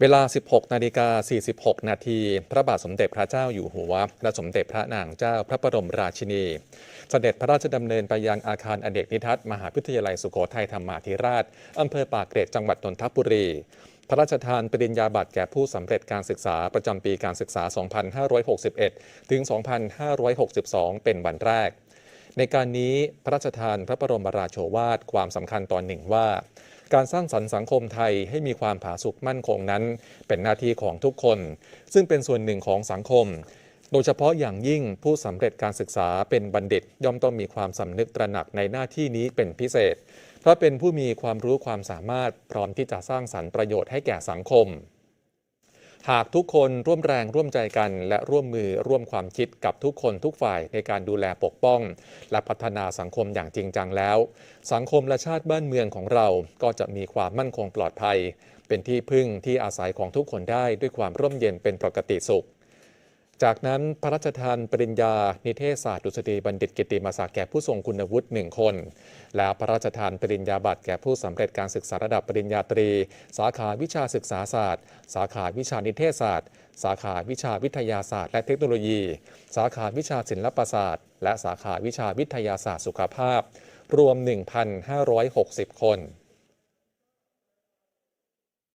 เวลา 16 นาฬิกา 46 นาที พระบาทสมเด็จพระเจ้าอยู่หัว และสมเด็จพระนางเจ้าพระบรมราชินี เสด็จพระราชดำเนินไปยังอาคารอเนกนิทัศน์มหาวิทยาลัยสุโขทัยธรรมาธิราช อำเภอปากเกร็ดจังหวัดนนทบุรี พระราชทานปริญญาบัตรแก่ผู้สำเร็จการศึกษาประจำปีการศึกษา 2561 ถึง 2562 เป็นวันแรก ในการนี้พระราชทานพระบรมราโชวาทความสำคัญตอนหนึ่งว่า การสร้างสรรค์สังคมไทยให้มีความผาสุกมั่นคงนั้น เป็นหน้าที่ของทุกคน ซึ่งเป็นส่วนหนึ่งของสังคม โดยเฉพาะอย่างยิ่งผู้สำเร็จการศึกษาเป็นบัณฑิต ย่อมต้องมีความสำนึกตระหนักในหน้าที่นี้เป็นพิเศษ เพราะเป็นผู้มีความรู้ความสามารถพร้อมที่จะสร้างสรรค์ประโยชน์ให้แก่สังคม หากทุกคนร่วมแรงร่วมใจกัน และร่วมมือร่วมความคิดกับทุกคนทุกฝ่ายในการดูแลปกป้อง และพัฒนาสังคมอย่างจริงจังแล้ว สังคมและชาติบ้านเมืองของเราก็จะมีความมั่นคงปลอดภัย เป็นที่พึ่งที่อาศัยของทุกคนได้ด้วยความร่มเย็นเป็นปกติสุข จากนั้นพระราชทานปริญญา นิเทศศาสตร์ดุษฎีบัณฑิตกิติมศักดิ์แก่ผู้ทรงคุณวุฒิหนึ่งคน แล้วพระราชทานปริญญาบัตรแก่ผู้สำเร็จการศึกษาระดับปริญญาตรี สาขาวิชาศึกษาศาสตร์ สาขาวิชานิเทศศาสตร์ สาขาวิชาวิทยาศาสตร์ และเทคโนโลยี สาขาวิชาศิลปศาสตร์ และสาขาวิชาวิทยาศาสตร์สุขภาพ รวม 1,560 คน